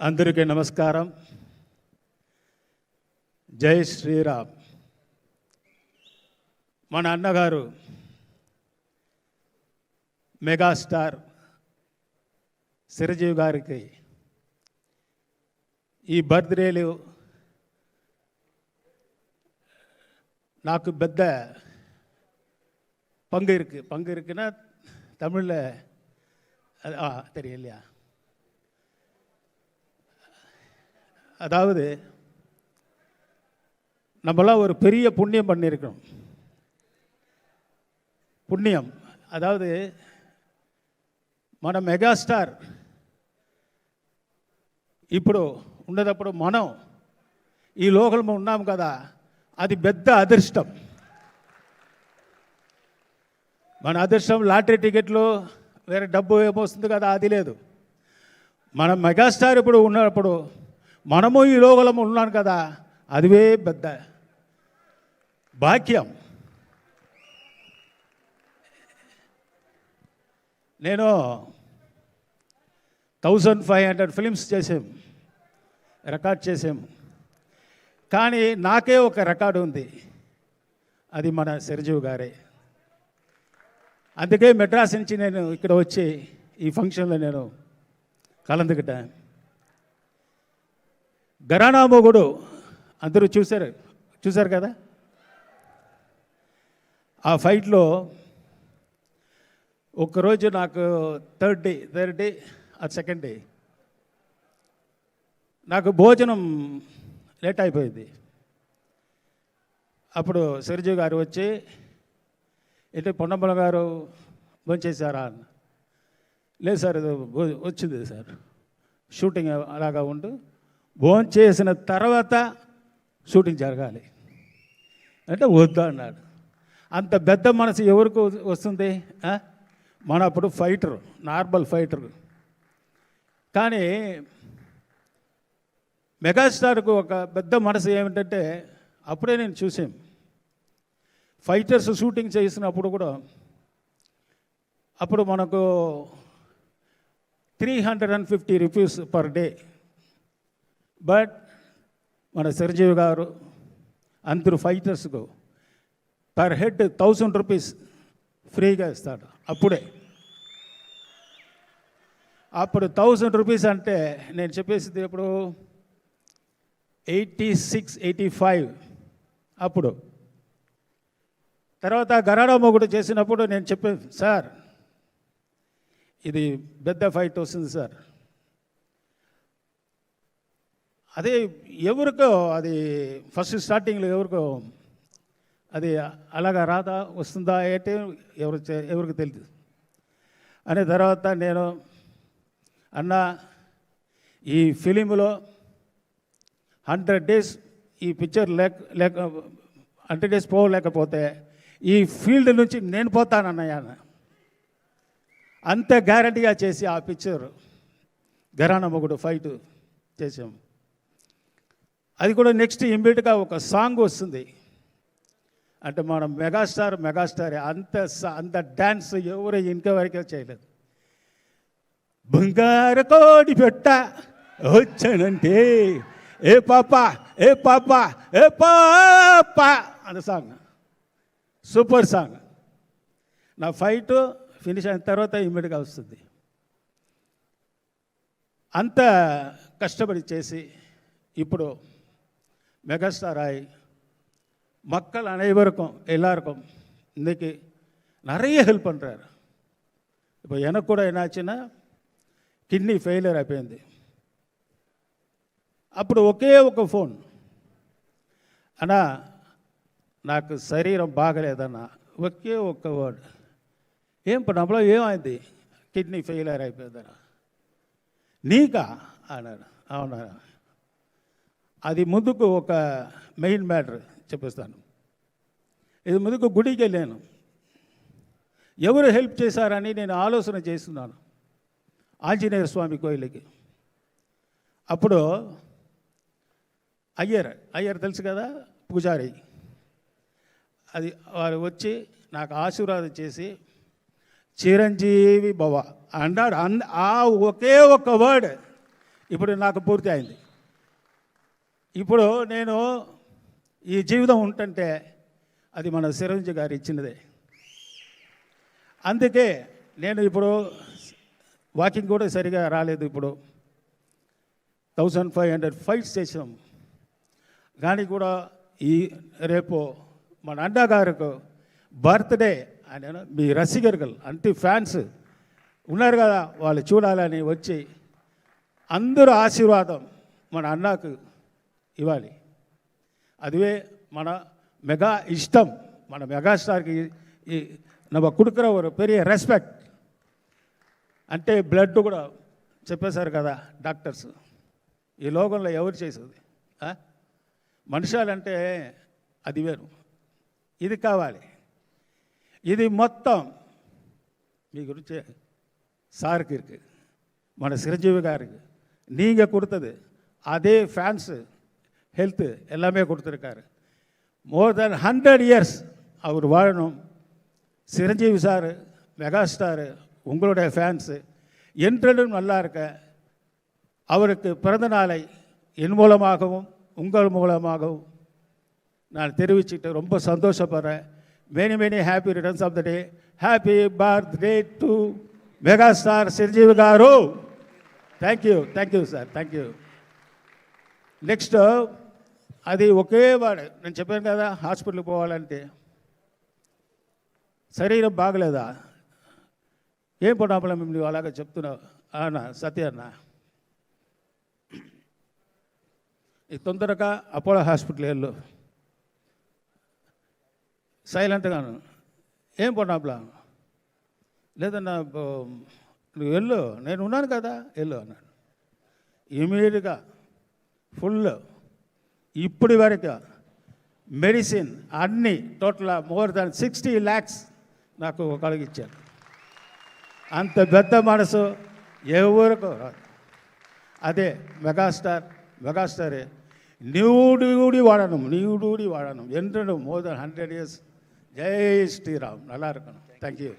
అందరికీ నమస్కారం జై శ్రీరామ్ మన అన్నగారు మెగాస్టార్ చిరంజీవి గారికి ఈ బర్త్డేలు నాకు పెద్ద பங்கு இருக்கு பங்கு இருக்குன்னா தமிழில் அது ஆ தெரியலையா அதாவது நம்மளாம் ஒரு பெரிய புண்ணியம் பண்ணியிருக்கோம் పుణ్యం అదావది మన మెగాస్టార్ ఇప్పుడు ఉన్నదప్పుడు మనం ఈ లోకంలో ఉన్నాం కదా అది పెద్ద అదృష్టం మన అదృష్టం లాటరీ టికెట్లు వేరే డబ్బు ఏమొస్తుంది కదా అది లేదు మన మెగాస్టార్ ఇప్పుడు ఉన్నప్పుడు మనము ఈ లోకంలో ఉన్నాను కదా అదివే పెద్ద భాగ్యం. నేను థౌజండ్ ఫైవ్ హండ్రెడ్ ఫిలిమ్స్ చేసాం రికార్డ్ చేసాం కానీ నాకే ఒక రికార్డు ఉంది. అది మన చిరంజీవి గారే. అందుకే మెడ్రాస్ నుంచి నేను ఇక్కడ వచ్చి ఈ ఫంక్షన్లో నేను కలందుకుంటాను. గరానా మొగుడు అందరూ చూశారు చూశారు కదా? ఆ ఫైట్లో ఒకరోజు నాకు థర్డ్ డే థర్డ్ డే ఆ సెకండ్ డే. నాకు భోజనం లేట్ అయిపోయింది. అప్పుడు చిరంజీవి గారు వచ్చి అయితే పొన్నమ్మల గారు భోంచేశారా? అన్న లేదు సార్ ఇది వచ్చింది సార్. షూటింగ్ అలాగా ఉంటూ భోంచేసిన తర్వాత షూటింగ్ జరగాలి. అంటే వద్దు అన్నాడు. అంత పెద్ద మనసు ఎవరికి వస్తుంది? మన అప్పుడు ఫైటర్ నార్మల్ ఫైటర్. కానీ మెగాస్టార్కు ఒక పెద్ద మనసు ఏమిటంటే అప్పుడే నేను చూసాం ఫైటర్స్ షూటింగ్ చేసినప్పుడు కూడా అప్పుడు మనకు three hundred and fifty rupees per day but మన చిరంజీవి గారు అందరు ఫైటర్స్కు పర్ హెడ్ థౌసండ్ రూపీస్ ఫ్రీగా ఇస్తాడు. అప్పుడే. అప్పుడు థౌసండ్ రూపీస్ అంటే నేను చెప్పేసింది ఇప్పుడు ఎయిటీ సిక్స్ ఎయిటీ ఫైవ్ అప్పుడు. తర్వాత గరాడా మొగుడు చేసినప్పుడు నేను చెప్పాను సార్ ఇది పెద్ద ఫైట్ వస్తుంది సార్. అదే ఎవరికో అది ఫస్ట్ స్టార్టింగ్లో ఎవరికో అది అలాగా రాదా వస్తుందా అంటే ఎవరు ఎవరికి తెలియదు అనే తర్వాత నేను అన్న ఈ ఫిలింలో హండ్రెడ్ డేస్ ఈ పిక్చర్ లేక లేక హండ్రెడ్ డేస్ పోలేకపోతే ఈ ఫీల్డ్ నుంచి నేను పోతానన్నయ్య. అంత గ్యారంటీగా చేసి ఆ పిక్చర్ గరాన మొగుడు ఫైట్ చేసాము అది కూడా నెక్స్ట్ ఇమ్మీడియట్గా ఒక సాంగ్ వస్తుంది. అంటే మన మెగాస్టార్ మెగాస్టార్ అంత స- అంత డ్యాన్స్ ఎవరు వరకే చేయలేదు. బంగారు కోడి పెట్ట వచ్చానంటే ఏ పాప ఏ పాప ఏ పాప అన్న సాంగ్ సూపర్ సాంగ్ నా ఫైట్ ఫినిష్ అయిన తర్వాత ఇమ్మీడియట్గా వస్తుంది. అంత కష్టపడి చేసి ఇప్పుడు மெகாஸ்டார் ஆகி மக்கள் அனைவருக்கும் எல்லாருக்கும் இன்னைக்கு நிறைய ஹெல்ப் பண்ணுறாரு இப்போ எனக்கு கூட என்னாச்சுன்னா కిడ్నీ ఫెయిలియర్ అయిపోయింది అప్పుడు ఒకే ఒక ఫోన్ అన్నా నాకు శరీరం బాగలేదన్న ఒకే ఒక్క వర్డ్ ఏం పడంలో ఏమైంది కిడ్నీ ఫెయిలియర్ అయిపోయిందన్న నీకా అన్నాడు అవునా అది ముందుకు ఒక మెయిన్ మ్యాటర్ చెప్పిస్తాను. ఇది ముందుకు గుడికి వెళ్ళాను. ఎవరు హెల్ప్ చేశారని నేను ఆలోచన చేస్తున్నాను. ఆంజనేయ స్వామి కోయిలకి. అప్పుడు అయ్యర్ అయ్యర్ తెలుసు కదా? పూజారి. అది వారు వచ్చి నాకు ఆశీర్వాదం చేసి చిరంజీవి భవ అన్నాడు. అన్ ఆ ఒకే ఒక వర్డ్ ఇప్పుడు నాకు పూర్తి అయింది. ఇప్పుడు నేను ఈ జీవితం ఉంటుంటే అది మన చిరంజీవి గారు ఇచ్చినదే. అందుకే నేను ఇప్పుడు వాకింగ్ కూడా సరిగా రాలేదు ఇప్పుడు. థౌజండ్ ఫైవ్ హండ్రెడ్ ఫైట్స్ చేసాం కానీ కూడా ఈ రేపు మన అన్నా గారికి బర్త్డే ఆయన మీ రసికర్గలు అంటే ఫ్యాన్స్ ఉన్నారు కదా వాళ్ళు చూడాలని వచ్చి అందరూ ఆశీర్వాదం మన అన్నకు. ఇవ్వాలి அதுவே మన మెగా ఇష్టం మన మెగాస్టార్కి ఈ நம்ம கொடுக்குற ஒரு பெரிய రెస్పెక్ట్ అంటే బ్లడ్ కూడా చెప్పేశారు కదా డాక్టర్స్ ఈ లోకంలో ఎవరు చేసేది ఆ? మనుషాలంటే అది వేరు ఇది కావాలి ఇది మొత్తం మీ గురించి சாருக்கு இருக்கு మన சிரஞ்சீவி గారికి நீங்கள் கொடுத்தது அதே ஃபேன்ஸு ஹெல்த்து எல்லாமே கொடுத்துருக்காரு. மோர் தென் ஹண்ட்ரட் இயர்ஸ் அவர் வாழணும். சிரஞ்சீவி சார் மெகாஸ்டாரு உங்களுடைய ஃபேன்ஸு என்றென்றும் நல்லா இருக்க. அவருக்கு பிறந்த நாளை என் மூலமாகவும் உங்கள் மூலமாகவும் நான் தெரிவிச்சுட்டு ரொம்ப சந்தோஷப்படுறேன். Many many happy returns of the day happy birthday to mega star Chiranjeevi garu. Thank you thank you sir thank you next అది ఒకే వాడు. నేను చెప్పాను కదా హాస్పిటల్కి పోవాలంటే. శరీరం బాగలేదా? ఏం పొడాపల నువ్వు అలాగే చెప్తున్నావు? అన్న సత్య అన్న. ఈ తొందరగా అపోలో హాస్పిటల్ వెళ్ళు. సైలెంట్గాను ఏం పొడాపలా లేదన్నా నువ్వు వెళ్ళు. నేను ఉన్నాను కదా వెళ్ళు అన్నాడు. ఇమీడియట్గా ఫుల్ ఇప్పటి వరకు మెడిసిన్ అన్నీ total more than sixty lakhs నాకు కలిగించారు అంత పెద్ద మనసు ఎవరికి రాదు అదే మెగాస్టార్ మెగాస్టారే நீடூடி வாழணும் நீடூடி வாழணும் என்று more than hundred years Jai Shriram நல்லா இருக்கணும் தேங்க்யூ